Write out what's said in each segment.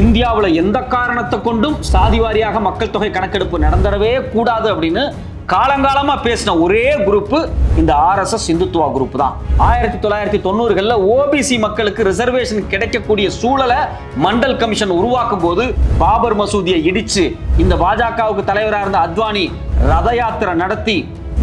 இந்தியாவில் எந்த காரணத்தை கொண்டும் சாதி வாரியாக மக்கள் தொகை கணக்கெடுப்பு நடந்துடவே கூடாது அப்படின்னு காலங்காலமா பேசின ஒரே குரூப் இந்த ஆர்எஸ்எஸ் இந்துத்துவா குரூப் தான். ஆயிரத்தி தொள்ளாயிரத்தி தொண்ணூறுகள்ல ஓபிசி மக்களுக்கு ரிசர்வேஷன் கிடைக்கக்கூடிய சூழலை மண்டல் கமிஷன் உருவாக்கும் போது பாபர் மசூதியை இடிச்சு இந்த பாஜகவுக்கு தலைவராக இருந்த அத்வானி ரத யாத்திரை நடத்தி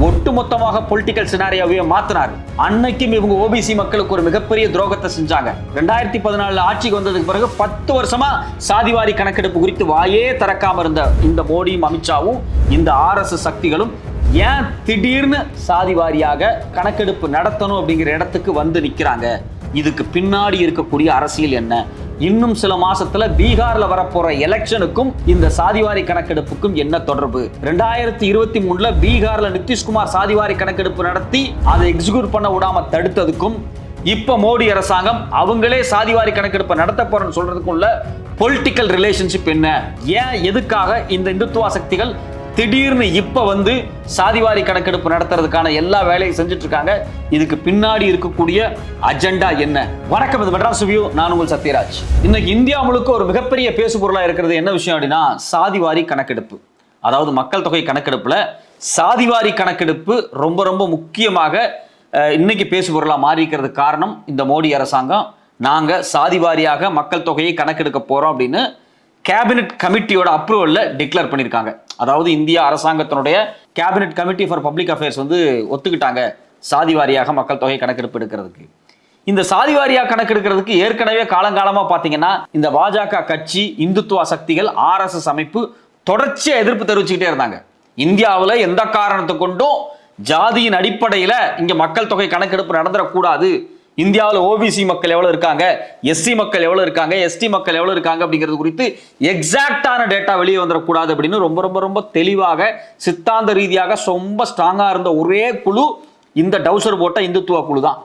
ஒட்டுமொத்தமாக பொலிட்டிக்கல் சினாரியாவே மாத்தினார். அன்னைக்கும் இவங்க ஓபிசி மக்களுக்கு ஒரு மிகப்பெரிய துரோகத்தை செஞ்சாங்க. ரெண்டாயிரத்தி பதினாலுல ஆட்சிக்கு வந்ததுக்கு பிறகு பத்து வருஷமா சாதிவாரி கணக்கெடுப்பு குறித்து வாயே திறக்காம இருந்த இந்த மோடியும் அமித்ஷாவும் இந்த ஆர்எஸ்எஸ் சக்திகளும் ஏன் திடீர்னு சாதி வாரியாக கணக்கெடுப்பு நடத்தணும் அப்படிங்கிற இடத்துக்கு வந்து நிற்கிறாங்க இதுக்கு பின்னாடி இருக்கக்கூடிய அரசியல் என்ன? இன்னும் சில மாசத்துல பீகார்ல வரப்போற எலெக்ஷனுக்கும் இந்த சாதிவாரி கணக்கெடுப்புக்கும் என்ன தொடர்பு? ரெண்டாயிரத்தி இருபத்தி மூணுல பீகார்ல நிதிஷ்குமார் சாதிவாரி கணக்கெடுப்பு நடத்தி அதை எக்ஸிக்யூட் பண்ண விடாம தடுத்ததுக்கும் இப்ப மோடி அரசாங்கம் அவங்களே சாதிவாரி கணக்கெடுப்பு நடத்த போறேன்னு சொல்றதுக்கும் உள்ள பொலிட்டிக்கல் ரிலேஷன்ஷிப் என்ன? ஏன் எதுக்காக இந்த இந்துத்துவ சக்திகள் திடீர்னு இப்ப வந்து சாதிவாரி கணக்கெடுப்பு நடத்துறதுக்கான எல்லா வேலையும் செஞ்சுட்டு இருக்காங்க இதுக்கு பின்னாடி இருக்கக்கூடிய அஜெண்டா என்ன? வணக்கம் இது மெட்ராஸ் வியூ. நான் உங்கள் சத்யராஜ். இன்னைக்கு இந்தியா முழுக்க ஒரு மிகப்பெரிய பேசு பொருளா இருக்கிறது என்ன விஷயம் அப்படின்னா சாதிவாரி கணக்கெடுப்பு. அதாவது மக்கள் தொகை கணக்கெடுப்புல சாதிவாரி கணக்கெடுப்பு ரொம்ப ரொம்ப முக்கியமாக இன்னைக்கு பேசு பொருளா மாறி காரணம் இந்த மோடி அரசாங்கம். நாங்க சாதிவாரியாக மக்கள் தொகையை கணக்கெடுக்க போறோம் அப்படின்னு கேபினெட் கமிட்டியோட அப்ரூவலில் டிக்ளேர் பண்ணியிருக்காங்க அதாவது இந்திய அரசாங்கத்தினுடைய cabinet committee for public affairs வந்து ஒத்துக்கிட்டாங்க. சாதி வாரியாக மக்கள் தொகை கணக்கெடுப்பு எடுக்கிறதுக்கு. இந்த சாதி வாரியாக கணக்கெடுக்கிறதுக்கு ஏற்கனவே காலங்காலமாக பார்த்தீங்கன்னா இந்த பாஜக கட்சி இந்துத்துவா சக்திகள் ஆர்எஸ்எஸ் அமைப்பு தொடர்ச்சியாக எதிர்ப்பு தெரிவிச்சுக்கிட்டே இருந்தாங்க. இந்தியாவில் எந்த காரணத்தை கொண்டும் ஜாதியின் அடிப்படையில் இங்கே மக்கள் தொகை கணக்கெடுப்பு நடந்துடக்கூடாது. இந்தியாவில் ஓபிசி மக்கள் எவ்வளோ இருக்காங்க? எஸ்சி மக்கள் எவ்வளோ இருக்காங்க? எஸ்டி மக்கள் எவ்வளோ இருக்காங்க அப்படிங்கிறது குறித்து எக்ஸாக்டான டேட்டா வெளியே வந்துடக்கூடாது அப்படின்னு ரொம்ப ரொம்ப ரொம்ப தெளிவாக சித்தாந்த ரீதியாக ரொம்ப ஸ்ட்ராங்காக இருந்த ஒரே குழு இந்த டவுசர் போட்ட இந்துத்துவ குழு தான்.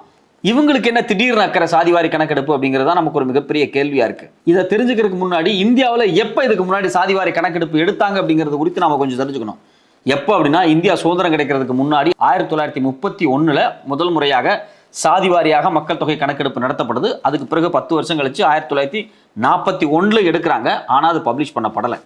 இவங்களுக்கு என்ன திடீர்னு அக்கறை சாதிவாரி கணக்கெடுப்பு அப்படிங்கிறது தான் நமக்கு ஒரு மிகப்பெரிய கேள்வியா இருக்கு. இதை தெரிஞ்சுக்கிறதுக்கு முன்னாடி இந்தியாவில் எப்போ இதுக்கு முன்னாடி சாதிவாரி கணக்கெடுப்பு எடுத்தாங்க அப்படிங்கிறது குறித்து நம்ம கொஞ்சம் தெரிஞ்சுக்கணும். எப்போ அப்படின்னா இந்தியா சுதந்திரம் கிடைக்கிறதுக்கு முன்னாடி ஆயிரத்தி தொள்ளாயிரத்தி முப்பத்தி ஒன்றில் முதல் முறையாக சாதி வாரியாக மக்கள் தொகை கணக்கெடுப்பு நடத்தப்படுது. அதுக்கு பிறகு பத்து வருஷம் கழிச்சு ஆயிரத்தி தொள்ளாயிரத்தி நாற்பத்தி ஒன்றில் எடுக்கிறாங்க. ஆனால் அது பப்ளிஷ் பண்ணப்படலை.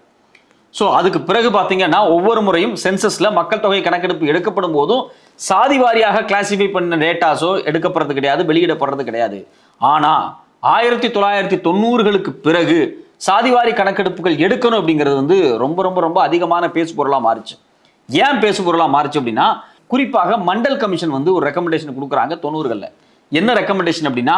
ஸோ அதுக்கு பிறகு பார்த்தீங்கன்னா ஒவ்வொரு முறையும் சென்சஸில் மக்கள் தொகை கணக்கெடுப்பு எடுக்கப்படும் போதும் சாதி வாரியாக கிளாசிஃபை பண்ண டேட்டாஸோ எடுக்கப்படுறது கிடையாது வெளியிடப்படுறது கிடையாது. ஆனால் ஆயிரத்தி தொள்ளாயிரத்தி தொண்ணூறுகளுக்கு பிறகு சாதிவாரி கணக்கெடுப்புகள் எடுக்கணும் அப்படிங்கிறது வந்து ரொம்ப ரொம்ப ரொம்ப அதிகமான பேசு பொருளாக மாறுச்சு. ஏன் பேசு பொருளாக மாறுச்சு அப்படின்னா குறிப்பாக மண்டல் கமிஷன் வந்து ஒரு ரெக்கமெண்டேஷன் கொடுக்குறாங்க தொண்ணூறுகளில். என்ன ரெக்கமெண்டேஷன் அப்படின்னா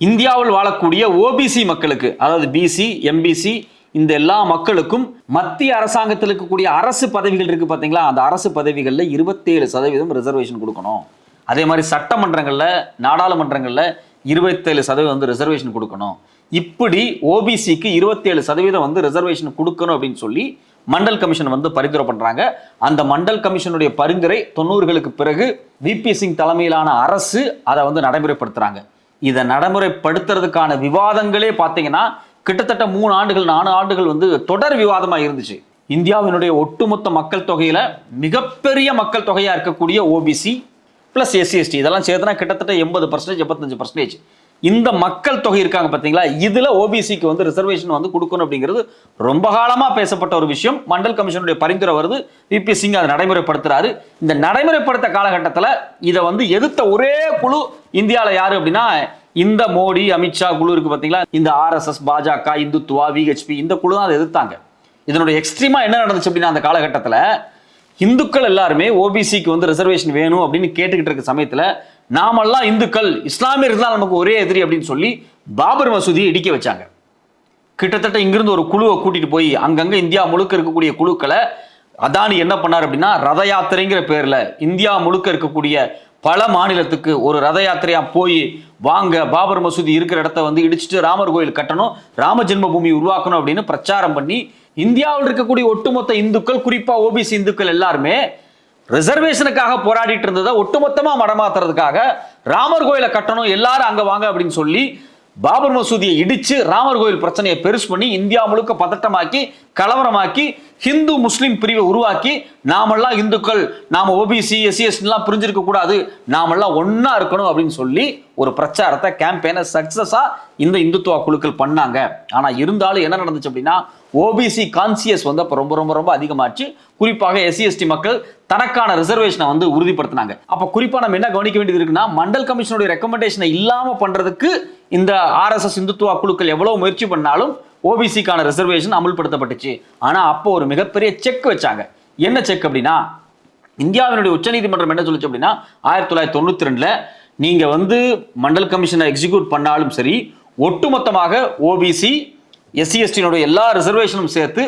இந்தியாவில் வாழக்கூடிய ஓபிசி மக்களுக்கு அதாவது பிசி எம்பிசி இந்த எல்லா மக்களுக்கும் மத்திய அரசாங்கத்தில் இருக்கக்கூடிய அரசு பதவிகள் இருக்குது பார்த்தீங்களா அந்த அரசு பதவிகளில் இருபத்தேழு சதவீதம் ரிசர்வேஷன் கொடுக்கணும். அதே மாதிரி சட்டமன்றங்களில் நாடாளுமன்றங்களில் இருபத்தேழு சதவீதம் வந்து ரிசர்வேஷன் கொடுக்கணும். இப்படி ஓபிசிக்கு இருபத்தேழு சதவீதம் வந்து ரிசர்வேஷன் கொடுக்கணும் அப்படின்னு சொல்லி மண்டல் கமிஷன் வந்து பரிந்துரை பண்றாங்க. அந்த மண்டல் கமிஷனுடைய பரிந்துரை தொண்ணூறுகளுக்கு பிறகு விபி சிங் தலைமையிலான அரசு அதை வந்து நடைமுறைப்படுத்துறாங்க. இதை நடைமுறைப்படுத்துறதுக்கான விவாதங்களே பார்த்தீங்கன்னா கிட்டத்தட்ட மூணு ஆண்டுகள் நாலு ஆண்டுகள் வந்து தொடர் விவாதமா இருந்துச்சு. இந்தியாவினுடைய ஒட்டுமொத்த மக்கள் தொகையில மிகப்பெரிய மக்கள் தொகையா இருக்கக்கூடிய ஓபிசி பிளஸ் எஸ்சி எஸ்டி இதெல்லாம் சேர்த்துனா கிட்டத்தட்ட எண்பது பர்சன்டேஜ் எண்பத்தஞ்சு பர்சன்டேஜ் இந்த மக்கள் தொகை இருக்காங்க பார்த்தீங்களா இதில் ஓபிசிக்கு வந்து ரிசர்வேஷன் வந்து கொடுக்கணும் அப்படிங்கிறது ரொம்ப காலமாக பேசப்பட்ட ஒரு விஷயம். மண்டல் கமிஷனுடைய பரிந்துரை வருது. விபி சிங் அதை நடைமுறைப்படுத்துறாரு. இந்த நடைமுறைப்படுத்த காலகட்டத்தில் இதை வந்து எதிர்த்த ஒரே குழு இந்தியாவில் யார் அப்படின்னா இந்த மோடி அமித்ஷா குழு இருக்கு பார்த்தீங்களா இந்த ஆர்எஸ்எஸ் பாஜக இந்துத்துவா விஹெச்பி இந்த குழு தான் அதை எதிர்த்தாங்க. இதனுடைய எக்ஸ்ட்ரீமா என்ன நடந்துச்சு அப்படின்னா அந்த காலகட்டத்தில் இந்துக்கள் எல்லாருமே ஓபிசிக்கு வந்து ரிசர்வேஷன் வேணும் அப்படின்னு கேட்டுக்கிட்டு இருக்க சமயத்தில் நாமெல்லாம் இந்துக்கள் இஸ்லாமியர்கள் தான் நமக்கு ஒரே எதிரி அப்படின்னு சொல்லி பாபர் மசூதியை இடிக்க வச்சாங்க. கிட்டத்தட்ட இங்கிருந்து ஒரு குழுவை கூட்டிட்டு போய் அங்கங்க இந்தியா முழுக்க இருக்கக்கூடிய குழுக்களை அதானி என்ன பண்ணார் அப்படின்னா ரத யாத்திரைங்கிற பேர்ல இந்தியா முழுக்க இருக்கக்கூடிய பல மாநிலத்துக்கு ஒரு ரத யாத்திரையா போய் வாங்க பாபர் மசூதி இருக்கிற இடத்த வந்து இடிச்சிட்டு ராமர் கோயில் கட்டணும் ராம ஜென்மபூமி உருவாக்கணும் அப்படின்னு பிரச்சாரம் பண்ணி இந்தியாவில் இருக்கக்கூடிய ஒட்டுமொத்த இந்துக்கள் குறிப்பா ஓபிசி இந்துக்கள் எல்லாருமே ரிசர்வேஷனுக்காக போராடிட்டு இருந்ததை ஒட்டுமொத்தமாக மடமாத்துறதுக்காக ராமர் கோயிலை கட்டணும் எல்லாரும் அங்கே வாங்க அப்படின்னு சொல்லி பாபர் மசூதியை இடித்து ராமர் கோயில் பிரச்சனையை பெருசு பண்ணி இந்தியா முழுக்க பதட்டமாக்கி கலவரமாக்கி ஹிந்து முஸ்லீம் பிரிவை உருவாக்கி நாமெல்லாம் இந்துக்கள் நாம் ஓபிசி எஸ்சி எஸ்டிலாம் பிரிஞ்சிருக்க கூடாது நாமெல்லாம் ஒன்றா இருக்கணும் அப்படின்னு சொல்லி ஒரு பிரச்சாரத்தை கேம்பெயினை சக்ஸஸாக இந்த இந்துத்துவ குழுக்கள் பண்ணாங்க. ஆனால் இருந்தாலும் என்ன நடந்துச்சு அப்படின்னா ஓபிசி கான்சியஸ் வந்து அப்போ ரொம்ப ரொம்ப ரொம்ப அதிகமாச்சு. குறிப்பாக எஸ்சி எஸ்டி மக்கள் தனக்கான ரிசர்வேஷனை வந்து உறுதிப்படுத்தினாங்க. அப்போ குறிப்பாக நம்ம என்ன கவனிக்க வேண்டியது இருக்குன்னா மண்டல் கமிஷனுடைய ரெக்கமெண்டேஷனை இல்லாமல் பண்ணுறதுக்கு இந்த ஆர்எஸ்எஸ் இந்துத்துவா குழுக்கள் எவ்வளோ முயற்சி பண்ணாலும் ஓபிசிக்கான ரிசர்வேஷன் அமல்படுத்தப்பட்டுச்சு. ஆனால் அப்போ ஒரு மிகப்பெரிய செக் வச்சாங்க. என்ன செக் அப்படின்னா இந்தியாவினுடைய உச்சநீதிமன்றம் என்ன சொல்லுச்சு அப்படின்னா ஆயிரத்தி தொள்ளாயிரத்தி தொண்ணூற்றி ரெண்டில் நீங்கள் வந்து மண்டல் கமிஷனை எக்ஸிக்யூட் பண்ணாலும் சரி ஒட்டுமொத்தமாக ஓபிசி எஸ்சி எஸ்டினுடைய எல்லா ரிசர்வேஷனும் சேர்த்து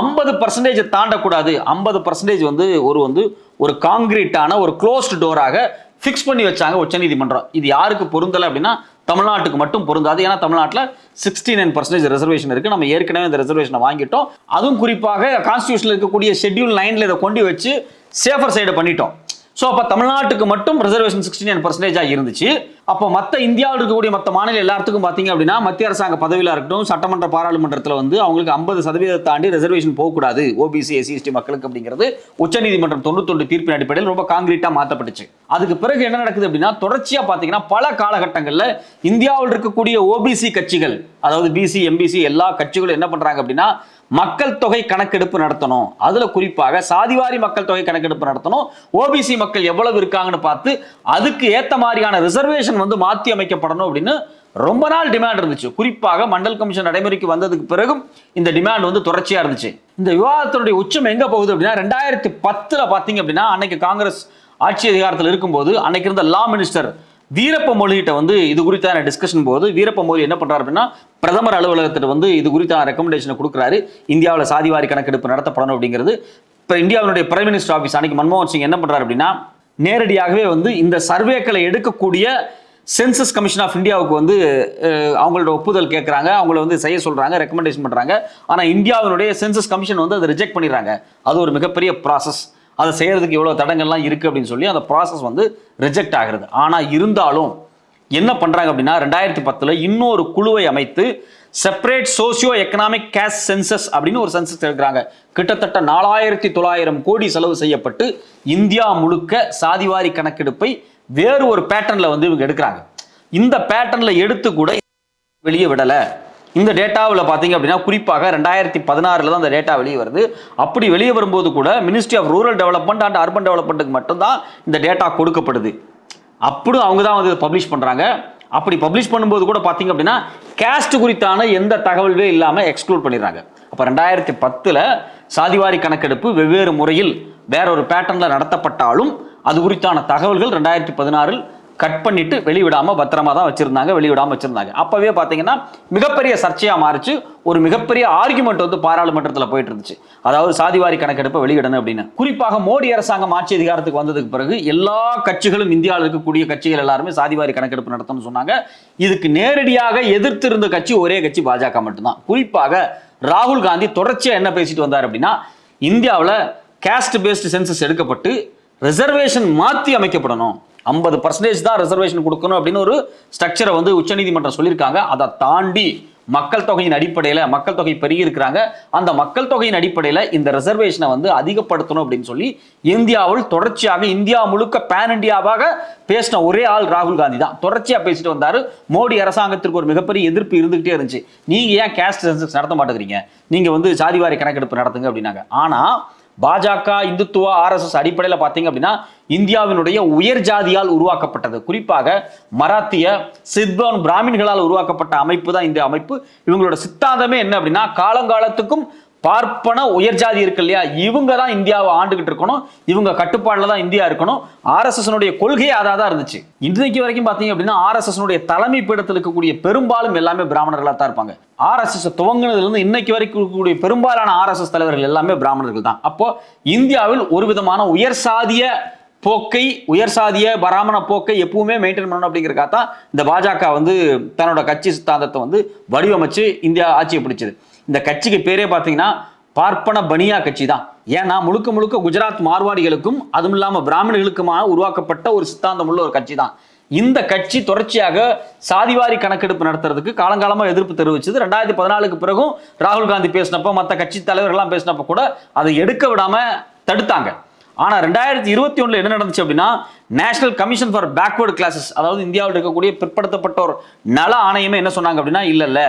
ஐம்பது பர்சன்டேஜ் தாண்டக்கூடாது. ஐம்பது பர்சன்டேஜ் வந்து ஒரு வந்து ஒரு காங்கிரீட்டான ஒரு க்ளோஸ்டு டோராக ஃபிக்ஸ் பண்ணி வச்சாங்க உச்சநீதிமன்றம். இது யாருக்கு பொருந்தலை அப்படின்னா தமிழ்நாட்டுக்கு மட்டும் பொருந்தாது. ஏன்னா தமிழ்நாட்டில் சிக்ஸ்டி நைன் பர்சன்டேஜ் ரிசர்வேஷன் இருக்குது நம்ம ஏற்கனவே இந்த ரிசர்வேஷனை வாங்கிட்டோம். அதுவும் குறிப்பாக கான்ஸ்டியூஷனில் இருக்கக்கூடிய ஷெட்யூல் நைனில் இதை கொண்டு வச்சு சேஃபர் சைடை பண்ணிட்டோம். ஸோ அப்போ தமிழ்நாட்டுக்கு மட்டும் ரிசர்வேஷன் சிக்ஸ்டி நைன் பர்சன்டேஜாக இருந்துச்சு. அப்போ மற்ற இந்தியாவில் இருக்கக்கூடிய மற்ற மாநில எல்லாத்துக்கும் பார்த்தீங்க அப்படின்னா மத்திய அரசாங்க பதவியில் இருக்கட்டும் சட்டமன்ற பாராளுமன்றத்தில் வந்து அவங்களுக்கு ஐம்பது சதவீதத்தை தாண்டி ரிசர்வேஷன் போகக்கூடாது. ஓபிசி எஸ்சி எஸ்டி மக்களுக்கு அப்படிங்கிறது உச்சநீதிமன்றம் தொண்ணூத்தொன்று தீர்ப்பின் அடிப்படையில் ரொம்ப காங்கிரீட்டாக மாற்றப்பட்டுச்சு அதுக்கு பிறகு என்ன நடக்குது அப்படின்னா தொடர்ச்சியாக பார்த்தீங்கன்னா பல காலகட்டங்களில் இந்தியாவில் இருக்கக்கூடிய ஓபிசி கட்சிகள் அதாவது பிசி எம்பிசி எல்லா கட்சிகளும் என்ன பண்ணுறாங்க அப்படின்னா மக்கள் தொகை கணக்கெடுப்பு நடத்தணும். அதுல குறிப்பாக சாதிவாரி மக்கள் தொகை கணக்கெடுப்பு நடத்தணும். ஓபிசி மக்கள் எவ்வளவு இருக்காங்கன்னு பார்த்து அதுக்கு ஏத்த மாதிரியான ரிசர்வேஷன் கமிஷன் வந்து மாற்றி அமைக்கப்படணும் அப்படின்னு ரொம்ப நாள் டிமாண்ட் இருந்துச்சு. குறிப்பாக மண்டல் கமிஷன் நடைமுறைக்கு வந்ததுக்கு பிறகும் இந்த டிமாண்ட் வந்து தொடர்ச்சியாக இருந்துச்சு. இந்த விவாதத்தினுடைய உச்சம் எங்கே போகுது அப்படின்னா ரெண்டாயிரத்தி பத்தில் பார்த்தீங்க அப்படின்னா அன்னைக்கு காங்கிரஸ் ஆட்சி அதிகாரத்தில் இருக்கும்போது அன்னைக்கு இருந்த லா மினிஸ்டர் வீரப்ப மொழிகிட்ட வந்து இது குறித்தான டிஸ்கஷன் போது வீரப்ப மொழி என்ன பண்ணுறாரு அப்படின்னா பிரதமர் அலுவலகத்திட்ட வந்து இது குறித்தான ரெக்கமெண்டேஷனை கொடுக்குறாரு. இந்தியாவில் சாதிவாரி கணக்கெடுப்பு நடத்தப்படணும் அப்படிங்கிறது. இப்போ இந்தியாவினுடைய பிரைம் மினிஸ்டர் ஆஃபீஸ் அன்னைக்கு மன்மோகன் சிங் என்ன பண்ணுறாரு அப்படின்னா நேரடியாகவே வந்து இந்த சர்வேக்களை எடுக்கக்கூடிய சென்சஸ் கமிஷன் ஆஃப் இந்தியாவுக்கு வந்து அவங்களோட ஒப்புதல் கேட்குறாங்க அவங்கள வந்து செய்ய சொல்கிறாங்க ரெக்கமெண்டேஷன் பண்ணுறாங்க ஆனால் இந்தியாவினுடைய சென்சஸ் கமிஷன் வந்து அதை ரிஜெக்ட் பண்ணிடுறாங்க. அது ஒரு மிகப்பெரிய ப்ராசஸ் அதை செய்கிறதுக்கு இவ்வளோ தடங்கள்லாம் இருக்குது அப்படின்னு சொல்லி அந்த ப்ராசஸ் வந்து ரிஜெக்ட் ஆகிறது. ஆனால் இருந்தாலும் என்ன பண்ணுறாங்க அப்படின்னா ரெண்டாயிரத்தி பத்தில் இன்னொரு குழுவை அமைத்து separate socio economic caste census அப்படின்னு ஒரு சென்சஸ் எடுக்கிறாங்க. கிட்டத்தட்ட நாலாயிரத்தி தொள்ளாயிரம் கோடி செலவு செய்யப்பட்டு இந்தியா முழுக்க சாதிவாரி கணக்கெடுப்பை வேறு ஒரு பேட்டர்ன்ல வந்து இவங்க எடுக்கிறாங்க. இந்த பேட்டர்ன்ல எடுத்து கூட வெளியே விடலை. இந்த டேட்டாவில் பார்த்தீங்க அப்படின்னா குறிப்பாக ரெண்டாயிரத்தி பதினாறில் தான் அந்த டேட்டா வெளியே வருது. அப்படி வெளியே வரும்போது கூட ministry of rural development and urban டெவலப்மெண்ட்டுக்கு மட்டும்தான் இந்த டேட்டா கொடுக்கப்படுது. அப்படி அவங்க தான் வந்து பப்ளிஷ் பண்ணுறாங்க அப்படி பப்ளிஷ் பண்ணும்போது கூட பார்த்தீங்க அப்படின்னா கேஸ்ட் குறித்தான எந்த தகவல்வே இல்லாமல் எக்ஸ்க்ளூட் பண்ணிடுறாங்க. அப்போ ரெண்டாயிரத்தி பத்தில் சாதிவாரி கணக்கெடுப்பு வெவ்வேறு முறையில் வேற ஒரு பேட்டர்னில் நடத்தப்பட்டாலும் அது குறித்தான தகவல்கள் ரெண்டாயிரத்தி பதினாறில் கட் பண்ணிட்டு வெளிவிடாமல் பத்திரமா தான் வச்சிருந்தாங்க வெளிவிடாமல் வச்சிருந்தாங்க. அப்போவே பார்த்தீங்கன்னா மிகப்பெரிய சர்ச்சையாக மாறிச்சு. ஒரு மிகப்பெரிய ஆர்குமெண்ட் வந்து பாராளுமன்றத்தில் போயிட்டு இருந்துச்சு அதாவது சாதிவாரி கணக்கெடுப்பை வெளியிடணும் அப்படின்னு. குறிப்பாக மோடி அரசாங்கம் ஆட்சி அதிகாரத்துக்கு வந்ததுக்கு பிறகு எல்லா கட்சிகளும் இந்தியாவில் இருக்கக்கூடிய கட்சிகள் எல்லாருமே சாதிவாரி கணக்கெடுப்பு நடத்தணும்னு சொன்னாங்க. இதுக்கு நேரடியாக எதிர்த்து இருந்த கட்சி ஒரே கட்சி பாஜக மட்டும்தான். குறிப்பாக ராகுல் காந்தி தொடர்ச்சியாக என்ன பேசிட்டு வந்தார் அப்படின்னா இந்தியாவில் கேஸ்ட் பேஸ்டு சென்சஸ் எடுக்கப்பட்டு ரிசர்வேஷன் மாற்றி அமைக்கப்படணும். ஐம்பது பர்சன்டேஜ் தான் ரிசர்வேஷன் கொடுக்கணும் அப்படின்னு ஒரு ஸ்ட்ரக்சரை வந்து உச்சநீதிமன்றம் சொல்லியிருக்காங்க. அதை தாண்டி மக்கள் தொகையின் அடிப்படையில் மக்கள் தொகை பெருகி இருக்கிறாங்க அந்த மக்கள் தொகையின் அடிப்படையில் இந்த ரிசர்வேஷனை வந்து அதிகப்படுத்தணும் அப்படின்னு சொல்லி இந்தியாவில் தொடர்ச்சியாக இந்தியா முழுக்க பேன் இண்டியாவாக பேசின ஒரே ஆள் ராகுல் காந்தி தான். தொடர்ச்சியாக பேசிட்டு வந்தார். மோடி அரசாங்கத்திற்கு ஒரு மிகப்பெரிய எதிர்ப்பு இருந்துகிட்டே இருந்துச்சு. நீங்கள் ஏன் கேஸ்ட் சென்சஸ் நடத்த மாட்டேங்கிறீங்க? நீங்கள் வந்து சாதிவாரி கணக்கெடுப்பு நடத்துங்க அப்படின்னாங்க. ஆனால் பாஜக இந்துத்துவ ஆர்எஸ்எஸ் அடிப்படையில் பார்த்தீங்க அப்படின்னா இந்தியாவினுடைய உயர் ஜாதியால் உருவாக்கப்பட்டது. குறிப்பாக மராத்திய சித்வான் பிராமின்களால் உருவாக்கப்பட்ட அமைப்பு தான் இந்த அமைப்பு. இவங்களோட சித்தாந்தமே என்ன அப்படின்னா காலங்காலத்துக்கும் பார்ப்பன உயர் ஜாதி இருக்கு இல்லையா? இவங்க தான் இந்தியாவை ஆண்டுகிட்டு இருக்கணும். இவங்க கட்டுப்பாடுல தான் இந்தியா இருக்கணும். ஆர்எஸ்எஸ்னுடைய கொள்கையே அதாக தான் இருந்துச்சு. இன்றைக்கு வரைக்கும் பார்த்தீங்க அப்படின்னா ஆர்எஸ்எஸ்னுடைய தலைமை பீடத்தில் இருக்கக்கூடிய பெரும்பாலும் எல்லாமே பிராமணர்களாக தான் இருப்பாங்க. ஆர்எஸ்எஸ் துவங்கினதுலேருந்து இன்னைக்கு வரைக்கும் இருக்கக்கூடிய பெரும்பாலான ஆர்எஸ்எஸ் தலைவர்கள் எல்லாமே பிராமணர்கள் தான். அப்போ இந்தியாவில் ஒரு விதமான உயர் சாதிய போக்கை உயர் சாதிய பராமண போக்கை எப்பவுமே மெயின்டைன் பண்ணணும் அப்படிங்கிறக்காக தான் இந்த பாஜக வந்து தன்னோட கட்சி சித்தாந்தத்தை வந்து வடிவமைச்சு இந்தியா ஆட்சியை பிடிச்சது. இந்த கட்சிக்கு பேரே பார்த்தீங்கன்னா பார்ப்பன பனியா கட்சி தான் ஏன்னா முழுக்க முழுக்க குஜராத் மார்வாடிகளுக்கும் அதுவும் இல்லாமல் பிராமணர்களுக்குமாக உருவாக்கப்பட்ட ஒரு சித்தாந்தம் உள்ள ஒரு கட்சி தான் இந்த கட்சி தொடர்ச்சியாக சாதிவாரி கணக்கெடுப்பு நடத்துறதுக்கு காலங்காலமாக எதிர்ப்பு தெரிவிச்சது. ரெண்டாயிரத்தி பதினாலுக்கு பிறகும் ராகுல் காந்தி பேசினப்போ மற்ற கட்சி தலைவர்கள்லாம் பேசினப்போ கூட அதை எடுக்க விடாம தடுத்தாங்க. ஆனால் ரெண்டாயிரத்தி இருபத்தி ஒன்றில் என்ன நடந்துச்சு அப்படின்னா national commission for backward classes அதாவது இந்தியாவில் இருக்கக்கூடிய பிற்படுத்தப்பட்டோர் நல ஆணையமே என்ன சொன்னாங்க அப்படின்னா இல்லை இல்லை.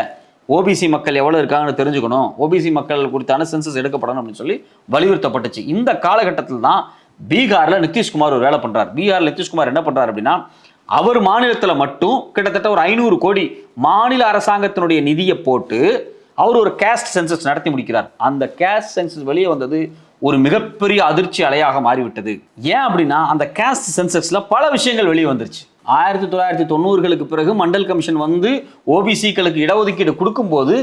ஓபிசி மக்கள் எவ்வளோ இருக்காங்கன்னு தெரிஞ்சுக்கணும். ஓபிசி மக்கள் குறித்தான சென்சஸ் எடுக்கப்படணும் அப்படின்னு சொல்லி வலியுறுத்தப்பட்டுச்சு. இந்த காலகட்டத்தில் தான் பீகாரில் நிதிஷ்குமார் ஒரு வேலை பண்ணுறார் பீகாரில் நிதிஷ்குமார் என்ன பண்ணுறாரு அப்படின்னா அவர் மாநிலத்தில் மட்டும் கிட்டத்தட்ட ஒரு ஐநூறு கோடி மாநில அரசாங்கத்தினுடைய நிதியை போட்டு அவர் ஒரு கேஸ்ட் சென்சஸ் நடத்தி முடிக்கிறார். அந்த கேஸ்ட் சென்சஸ் வெளியே வந்தது ஒரு மிகப்பெரிய அதிர்ச்சி அலையாக மாறிவிட்டது. ஏன் அப்படின்னா அந்த கேஸ்ட் சென்சஸில் பல விஷயங்கள் வெளியே வந்துருச்சு. ஆயிரத்தி தொள்ளாயிரத்தி தொண்ணூறுகளுக்கு பிறகு மண்டல் கமிஷன் வந்து ஓபிசிக்களுக்கு இடஒதுக்கீடு கொடுக்கும்போது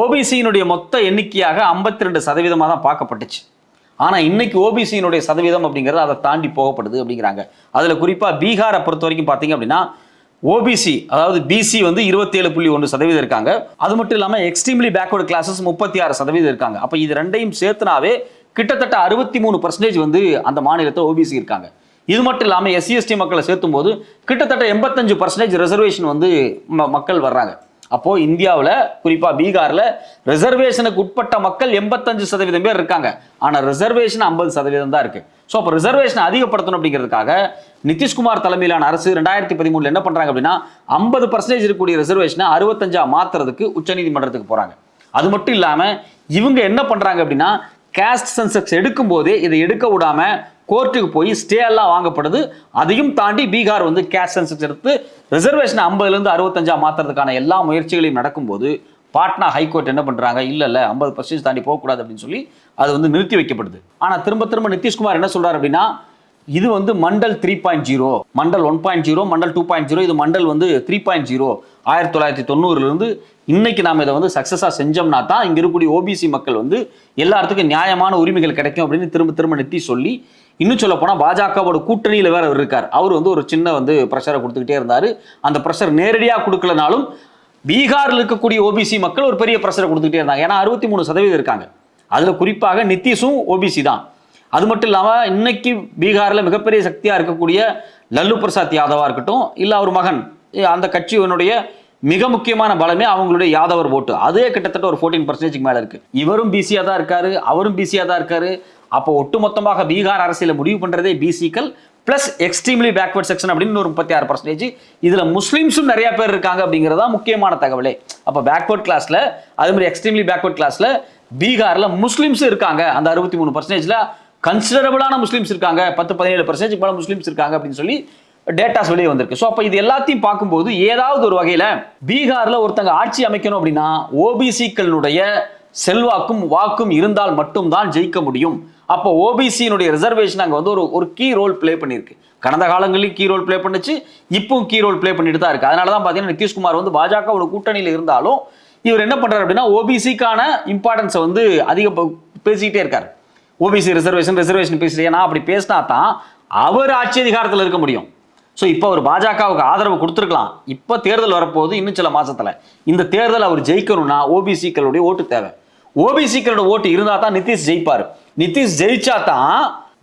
ஓபிசியினுடைய மொத்த எண்ணிக்கையாக ஐம்பத்தி ரெண்டு சதவீதமாக தான் பார்க்கப்பட்டுச்சு. ஆனால் இன்னைக்கு ஓபிசியினுடைய சதவீதம் அப்படிங்கிறது அதை தாண்டி போகப்படுது அப்படிங்கிறாங்க. அதில் குறிப்பாக பீகாரை பொறுத்த வரைக்கும் பார்த்தீங்க அப்படின்னா ஓபிசி அதாவது பிசி வந்து இருபத்தேழு புள்ளி ஒன்று சதவீதம் இருக்காங்க. அது மட்டும் இல்லாமல் எக்ஸ்ட்ரீம்லி பேக்வர்டு கிளாஸஸ் முப்பத்தி ஆறு சதவீதம் இருக்காங்க. அப்போ இது ரெண்டையும் சேர்த்துனாவே கிட்டத்தட்ட அறுபத்தி மூணு பர்சன்டேஜ் வந்து அந்த மாநிலத்தை ஓபிசி இருக்காங்க. இது மட்டும் இல்லாமல் எஸ்சி எஸ்டி மக்களை சேர்த்தும் போது கிட்டத்தட்ட எண்பத்தஞ்சு பர்சன்டேஜ் ரிசர்வேஷன் வந்து ம- மக்கள் வர்றாங்க. அப்போ இந்தியாவில் குறிப்பாக பீகாரில் ரிசர்வேஷனுக்கு உட்பட்ட மக்கள் எண்பத்தஞ்சு சதவீதம் பேர் இருக்காங்க. ஆனால் ரிசர்வேஷன் ஐம்பது சதவீதம் தான் இருக்குது ஸோ அப்போ ரிசர்வேஷனை அதிகப்படுத்தணும் அப்படிங்கிறதுக்காக நிதிஷ்குமார் தலைமையிலான அரசு ரெண்டாயிரத்தி பதிமூணில் என்ன பண்ணுறாங்க அப்படின்னா ஐம்பது பர்சன்டேஜ் இருக்கக்கூடிய ரிசர்வேஷனை அறுபத்தஞ்சா மாற்றுறதுக்கு உச்சநீதிமன்றத்துக்கு போகிறாங்க அது மட்டும் இல்லாமல் இவங்க என்ன பண்ணுறாங்க அப்படின்னா கேஸ்ட் சென்செக்ஸ் எடுக்கும் போதே இதை எடுக்க விடாமல் கோர்ட்டுக்கு போய் ஸ்டே எல்லாம் வாங்கப்படுது. அதையும் தாண்டி பீகார் வந்து கேஷ் சென்சஸ் எடுத்து ரிசர்வேஷன் ஐம்பதுலேருந்து அறுபத்தஞ்சா மாற்றுறதுக்கான எல்லா முயற்சிகளையும் நடக்கும்போது பாட்னா ஹைகோர்ட் என்ன பண்ணுறாங்க இல்லை இல்லை ஐம்பது பர்சன்டேஜ் தாண்டி போகக்கூடாது அப்படின்னு சொல்லி அது வந்து நிறுத்தி வைக்கப்படுது. ஆனால் திரும்ப திரும்ப நிதிஷ்குமார் என்ன சொல்கிறார் அப்படின்னா இது வந்து Mandal three point zero Mandal one point zero Mandal two point zero இது மண்டல் வந்து த்ரீ பாயிண்ட் ஜீரோ ஆயிரத்தி தொள்ளாயிரத்தி தொண்ணூறுலேருந்து இன்னைக்கு நாம் இதை வந்து சக்ஸஸாக செஞ்சோம்னா தான் இங்கே இருக்கக்கூடிய ஓபிசி மக்கள் வந்து எல்லாத்துக்கும் நியாயமான உரிமைகள் கிடைக்கும் அப்படின்னு திரும்ப திரும்ப நிறுத்தி சொல்லி இன்னும் சொல்ல போனால் பாஜகவோட கூட்டணியில் வேற அவர் இருக்கார். அவர் வந்து ஒரு சின்ன வந்து ப்ரெஷரை கொடுத்துக்கிட்டே இருந்தார். அந்த ப்ரெஷர் நேரடியாக கொடுக்கலனாலும் பீகாரில் இருக்கக்கூடிய ஓபிசி மக்கள் ஒரு பெரிய ப்ரெஷரை கொடுத்துக்கிட்டே இருந்தாங்க. ஏன்னா அறுபத்தி மூணு சதவீதம் இருக்காங்க. அதில் குறிப்பாக நிதிஷும் ஓபிசி தான். அது மட்டும் இல்லாமல் இன்னைக்கு பீகாரில் மிகப்பெரிய சக்தியாக இருக்கக்கூடிய லல்லு பிரசாத் யாதவா இருக்கட்டும் இல்லை அவர் மகன் அந்த கட்சியினுடைய மிக முக்கியமான பலமே அவங்களுடைய யாதவர் ஓட்டு அதே கிட்டத்தட்ட ஒரு ஃபோர்டீன் பர்சன்டேஜ் மேலே இருக்கு. இவரும் பிசியாக தான் இருக்காரு அவரும் பிசியாக தான் இருக்காரு. அப்போ ஒட்டுமொத்தமாக பீகார் அரசியல முடிவு பண்ணுறதே பிசிக்கள் ப்ளஸ் எக்ஸ்ட்ரீம்லி பேக்வர்ட் செக்ஷன் அப்படின்னு ஒரு முப்பத்தி ஆறு பர்சன்டேஜ் இதில் முஸ்லீம்ஸும் நிறைய பேர் இருக்காங்க அப்படிங்கிறதா முக்கியமான தகவலே. அப்போ பேக்வர்ட் கிளாஸில் அதே மாதிரி எக்ஸ்ட்ரீம்லி பேக்வர்ட் கிளாஸில் பீகாரில் முஸ்லீம்ஸ் இருக்காங்க. அந்த அறுபத்தி மூணு பர்சன்டேஜில் கன்சிடரபிளான முஸ்லீம்ஸ் இருக்காங்க. பத்து பதினேழு பர்சன்டேஜ் மேலே முஸ்லீம்ஸ் இருக்காங்க அப்படின்னு சொல்லி டேட்டாஸ் வெளியே வந்திருக்கு. ஸோ அப்போ இது எல்லாத்தையும் பார்க்கும்போது ஏதாவது ஒரு வகையில் பீகாரில் ஒருத்தங்க ஆட்சி அமைக்கணும் அப்படின்னா ஓபிசிக்களுடைய செல்வாக்கும் வாக்கும் இருந்தால் மட்டும்தான் ஜெயிக்க முடியும். அப்போ ஓபிசியினுடைய ரிசர்வேஷன் அங்கே வந்து ஒரு ஒரு கீ ரோல் ப்ளே பண்ணியிருக்கு. கடந்த காலங்களிலும் கீ ரோல் ப்ளே பண்ணுச்சு இப்பவும் கீ ரோல் ப்ளே பண்ணிட்டு தான் இருக்கு. அதனால தான் பார்த்தீங்கன்னா நிதிஷ்குமார் வந்து பாஜகவோட கூட்டணியில் இருந்தாலும் இவர் என்ன பண்ணுறாரு அப்படின்னா ஓபிசிக்கான இம்பார்ட்டன்ஸை வந்து அதிக பேசிக்கிட்டே இருக்கார். ஓபிசி ரிசர்வேஷன் ரிசர்வேஷன் பேசுகிறேன் நான் அப்படி பேசினா தான் அவர் ஆட்சி அதிகாரத்தில் இருக்க முடியும். ஸோ இப்போ அவர் பாஜகவுக்கு ஆதரவு கொடுத்துருக்கலாம். இப்போ தேர்தல் வரப்போகுது இன்னும் சில மாதத்தில் இந்த தேர்தல் அவர் ஜெயிக்கணும்னா ஓபிசிக்களுடைய ஓட்டு தேவை. ஓபிசிக்களோட ஓட்டு இருந்தால் தான் நிதிஷ் ஜெயிப்பார். நிதிஷ் ஜெயிச்சா தான்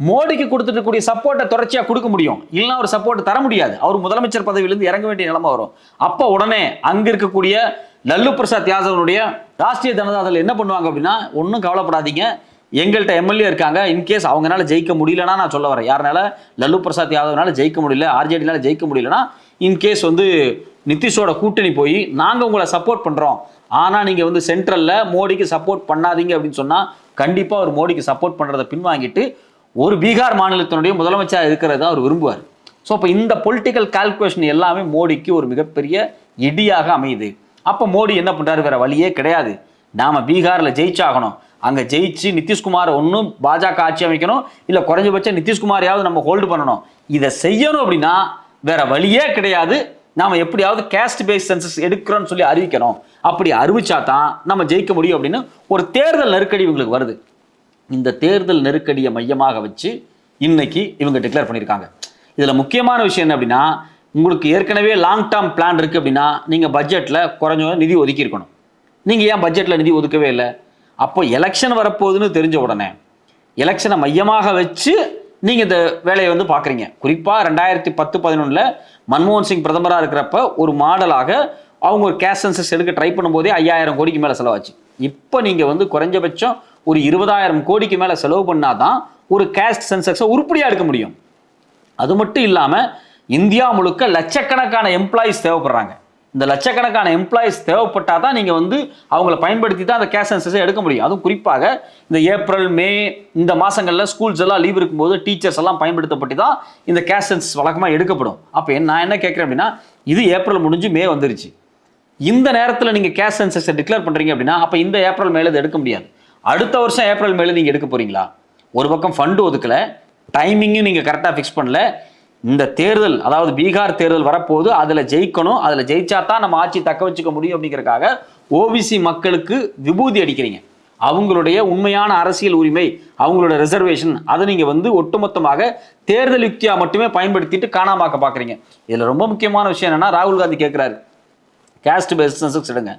மோடிக்கு கொடுத்துட்டு சப்போர்ட்டை தொடர்ச்சியாக கொடுக்க முடியும். இல்லைன்னா ஒரு சப்போர்ட் தர முடியாது. அவர் முதலமைச்சர் பதவியிலிருந்து இறங்க வேண்டிய நிலைமை வரும். அப்போ உடனே அங்கே இருக்கக்கூடிய லல்லு பிரசாத் யாதவனுடைய ராஷ்டிரிய ஜனதாதள் என்ன பண்ணுவாங்க அப்படின்னா ஒன்றும் கவலைப்படாதீங்க. எங்கள்கிட்ட எம்எல்ஏ இருக்காங்க. இன்கேஸ் அவங்கனால ஜெயிக்க முடியலன்னா நான் சொல்ல வரேன். யாருனால? லல்லு பிரசாத் யாதவனால ஜெயிக்க முடியல. ஆர்ஜேடினால ஜெயிக்க முடியலன்னா இன்கேஸ் வந்து நிதிஷோட கூட்டணி போய் நாங்கள் உங்களை சப்போர்ட் பண்ணுறோம் ஆனால் நீங்கள் வந்து சென்ட்ரலில் மோடிக்கு சப்போர்ட் பண்ணாதீங்க அப்படின்னு சொன்னால் கண்டிப்பாக அவர் மோடிக்கு சப்போர்ட் பண்ணுறதை பின்வாங்கிட்டு ஒரு பீகார் மாநிலத்தினுடைய முதலமைச்சராக இருக்கிறத அவர் விரும்புவார். ஸோ அப்போ இந்த பொலிட்டிக்கல் கால்குலேஷன் எல்லாமே மோடிக்கு ஒரு மிகப்பெரிய இடியாக அமையுது. அப்போ மோடி என்ன பண்ணுறாரு வேற வழியே கிடையாது. நாம் பீகாரில் ஜெயிச்சாகணும். அங்கே ஜெயிச்சு நிதிஷ்குமார் ஒன்றும் பாஜக ஆட்சி அமைக்கணும். இல்லை குறைஞ்சபட்சம் நிதிஷ்குமாரையாவது நம்ம ஹோல்டு பண்ணணும். இதை செய்யணும் அப்படின்னா வேற வழியே கிடையாது. நாம் எப்படியாவது கேஸ்ட் பேஸ் சென்சஸ் எடுக்கிறோம்னு சொல்லி அறிவிக்கணும். அப்படி அறிவிச்சா தான் நம்ம ஜெயிக்க முடியும் அப்படின்னு ஒரு தேர்தல் நெருக்கடி இவங்களுக்கு வருது. இந்த தேர்தல் நெருக்கடியை மையமாக வச்சு இன்னைக்கு இவங்க டிக்ளேர் பண்ணியிருக்காங்க. இதில் முக்கியமான விஷயம் என்ன அப்படின்னா உங்களுக்கு ஏற்கனவே லாங் டேர்ம் பிளான் இருக்குது அப்படின்னா நீங்கள் பட்ஜெட்டில் குறைஞ்ச நிதி ஒதுக்கி இருக்கணும். நீங்கள் ஏன் பட்ஜெட்டில் நிதி ஒதுக்கவே இல்லை? அப்போ எலெக்ஷன் வரப்போகுதுன்னு தெரிஞ்ச உடனே எலெக்ஷனை மையமாக வச்சு நீங்கள் இந்த வேலையை வந்து பார்க்குறீங்க. குறிப்பாக ரெண்டாயிரத்தி பத்து பதினொன்றில் மன்மோகன் சிங் பிரதமராக இருக்கிறப்ப ஒரு மாடலாக அவங்க ஒரு கேஷ் சென்சஸ் எடுக்க ட்ரை பண்ணும்போதே ஐயாயிரம் கோடிக்கு மேலே செலவாச்சு. இப்போ நீங்கள் வந்து குறைஞ்சபட்சம் ஒரு இருபதாயிரம் கோடிக்கு மேலே செலவு பண்ணாதான் ஒரு கேஸ்ட் சென்செக்ஸை உருப்படியாக எடுக்க முடியும். அது மட்டும் இல்லாமல் இந்தியா முழுக்க லட்சக்கணக்கான எம்ப்ளாயிஸ் தேவைப்படுறாங்க. இந்த லட்சக்கணக்கான எம்ப்ளாயிஸ் தேவைப்பட்டால் தான் நீங்கள் வந்து அவங்கள பயன்படுத்தி தான் அந்த கேஷ் சென்சஸை எடுக்க முடியும். அதுவும் குறிப்பாக இந்த ஏப்ரல் மே இந்த மாதங்களில் ஸ்கூல்ஸ் எல்லாம் லீவ் இருக்கும்போது டீச்சர்ஸ் எல்லாம் பயன்படுத்தப்பட்டு தான் இந்த கேஷ் சென்சஸ் வழக்கமாக எடுக்கப்படும். அப்போ நான் என்ன கேட்குறேன் அப்படின்னா இது ஏப்ரல் முடிஞ்சு மே வந்துருச்சு. இந்த நேரத்தில் நீங்கள் கேஷ் சென்சஸை டிக்ளேர் பண்ணுறீங்க அப்படின்னா அப்போ இந்த ஏப்ரல் மேலே எடுக்க முடியாது. அடுத்த வருஷம் ஏப்ரல் மேலே நீங்கள் எடுக்க போகிறீங்களா ஒரு பக்கம் ஃபண்டு ஒதுக்கல டைமிங்கும் நீங்கள் கரெக்டாக ஃபிக்ஸ் பண்ணல இந்த தேர்தல் அதாவது பீகார் தேர்தல் வரப்போகுது அதில் ஜெயிக்கணும் அதில் ஜெயிச்சா தான் நம்ம ஆட்சி தக்க வச்சுக்க முடியும் அப்படிங்கிறக்காக ஓபிசி மக்களுக்கு விபூதி அடிக்கிறீங்க. அவங்களுடைய உண்மையான அரசியல் உரிமை அவங்களோட ரிசர்வேஷன் அதை நீங்கள் வந்து ஒட்டுமொத்தமாக தேர்தல் யுக்தியாக மட்டுமே பயன்படுத்திட்டு காணாமாக்க பார்க்குறீங்க இதில் ரொம்ப முக்கியமான விஷயம் என்னென்னா ராகுல் காந்தி கேட்குறாரு கேஸ்ட் பேஸ்னஸுக்கு எடுங்க.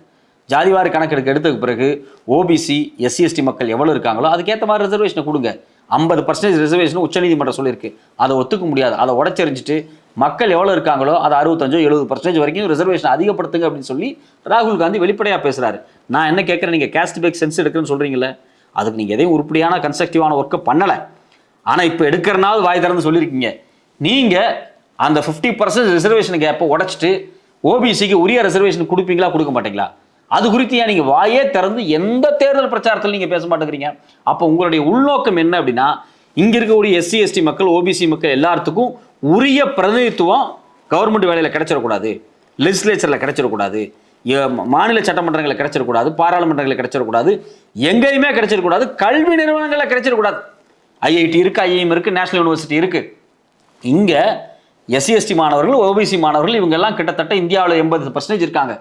ஜாதிவாரி கணக்கெடுக்க எடுத்ததுக்கு பிறகு ஓபிசி எஸ்சி எஸ்டி மக்கள் எவ்வளோ இருக்காங்களோ அதுக்கேற்ற மாதிரி ரிசர்வேஷனை கொடுங்க. ஐம்பது பர்சன்டேஜ் ரிசர்வேஷன் உச்சநீதிமன்றம் சொல்லியிருக்கு. அதை ஒத்துக்க முடியாது. அதை உடச்செறிஞ்சிட்டு மக்கள் எவ்வளோ இருக்காங்களோ அதை அறுபத்தஞ்சோ எழுபது பர்சன்டேஜ் வரைக்கும் ரிசர்வேஷன் அதிகப்படுத்துங்க அப்படின்னு சொல்லி ராகுல் காந்தி வெளிப்படையாக பேசுகிறாரு நான் என்ன கேட்குறேன்? நீங்கள் கேஸ்ட் பேக் சென்ஸ் எடுக்குன்னு சொல்கிறீங்களே அதுக்கு நீங்கள் எதையும் உருப்படியான கன்ஸ்ட்ரக்டிவான ஒர்க்கை பண்ணலை. ஆனால் இப்போ எடுக்கிறனாவது வாய் திறந்து சொல்லியிருக்கீங்க. நீங்கள் அந்த ஃபிஃப்டி பர்சன்ட் ரிசர்வேஷன் கேப்பை உடைச்சிட்டு ஓபிசிக்கு உரிய ரிசர்வேஷன் கொடுப்பீங்களா? கொடுக்க மாட்டீங்களா? அது குறித்து ஏன் நீங்கள் வாயே திறந்து எந்த தேர்தல் பிரச்சாரத்தில் நீங்கள் பேச மாட்டேங்கிறீங்க? அப்போ உங்களுடைய உள்நோக்கம் என்ன அப்படின்னா இங்கே இருக்கக்கூடிய எஸ்சி எஸ்டி மக்கள் ஓபிசி மக்கள் எல்லாத்துக்கும் உரிய பிரதிநிதித்துவம் கவர்மெண்ட் வேலையில் கிடைச்சிடக்கூடாது. லெஜிஸ்லேச்சரில் கிடைச்சிடக்கூடாது. மாநில சட்டமன்றங்களில் கிடைச்சிடக்கூடாது. பாராளுமன்றங்களில் கிடைச்சிடக்கூடாது. எங்கேயுமே கிடைச்சிடக்கூடாது. கல்வி நிறுவனங்களில் கிடைச்சிடக்கூடாது. ஐஐடி இருக்கு ஐஐஎம் இருக்கு நேஷனல் யூனிவர்சிட்டி இருக்கு. இங்க எஸ்சி எஸ்டி மாணவர்கள் ஓபிசி மாணவர்கள் இவங்க எல்லாம் கிட்டத்தட்ட இந்தியாவில் எண்பது பர்சன்டேஜ் இருக்காங்க.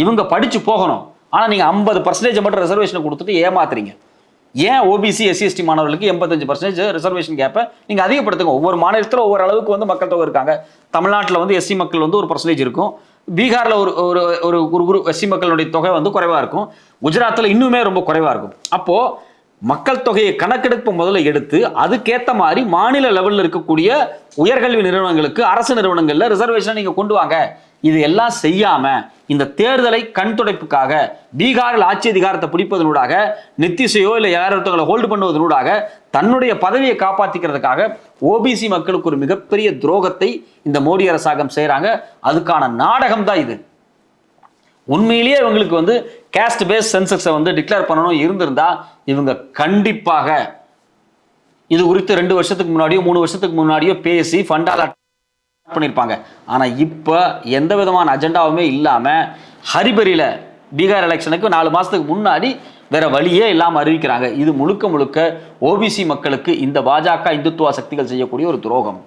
இவங்க படிச்சு போகணும். ஆனால் நீங்கள் ஐம்பது பர்சன்டேஜ் மட்டும் ரிசர்வேஷனை கொடுத்துட்டு ஏமாத்துறீங்க. ஏன் ஓபிசி எஸ்சி எஸ்டி மாணவர்களுக்கு எண்பத்தஞ்சு பர்சன்டேஜ் ரிசர்வேஷன் கேப்பை நீங்கள் அதிகப்படுத்துங்க. ஒவ்வொரு மாநிலத்தில் ஒவ்வொரு அளவுக்கு வந்து மக்கள் தொகை இருக்காங்க. தமிழ்நாட்டில் வந்து எஸ்சி மக்கள் வந்து ஒரு பர்சன்டேஜ் இருக்கும். பீகாரில் ஒரு ஒரு ஒரு ஒரு குரு எஸ்சி மக்களுடைய தொகை வந்து குறைவாக இருக்கும். குஜராத்தில் இன்னுமே ரொம்ப குறைவாக இருக்கும். அப்போது மக்கள் தொகையை கணக்கெடுப்பு முதல்ல எடுத்து அதுக்கேற்ற மாதிரி மாநில லெவலில் இருக்கக்கூடிய உயர்கல்வி நிறுவனங்களுக்கு அரசு நிறுவனங்களில் ரிசர்வேஷனை நீங்கள் கொண்டு வாங்க. இது எல்லாம் செய்யாம இந்த தேர்தலை கண் துடைப்புக்காக பீகாரில் ஆட்சி அதிகாரத்தை பிடிப்பதனூடாக நித்திசையோ இல்லை யார் ஒருத்தவங்களை ஹோல்டு பண்ணுவதனூடாக தன்னுடைய பதவியை காப்பாற்றிக்கிறதுக்காக ஓபிசி மக்களுக்கு ஒரு மிகப்பெரிய துரோகத்தை இந்த மோடி அரசாங்கம் செய்கிறாங்க அதுக்கான நாடகம் தான் இது. உண்மையிலேயே இவங்களுக்கு வந்து கேஸ்ட் பேஸ் சென்செக்ஸை வந்து டிக்ளேர் பண்ணணும் இருந்திருந்தா இவங்க கண்டிப்பாக இது குறித்து ரெண்டு வருஷத்துக்கு முன்னாடியோ மூணு வருஷத்துக்கு முன்னாடியோ பேசி ஃபண்டால் பண்ணியிருப்பாங்க ஆனால் இப்போ எந்த விதமான அஜெண்டாவுமே இல்லாமல் ஹரிபரியில் பீகார் எலெக்ஷனுக்கு நாலு மாதத்துக்கு முன்னாடி வேற வழியே இல்லாமல் அறிவிக்கிறாங்க. இது முழுக்க முழுக்க ஓபிசி மக்களுக்கு இந்த பாஜக இந்துத்துவ சக்திகள் செய்யக்கூடிய ஒரு துரோகம்.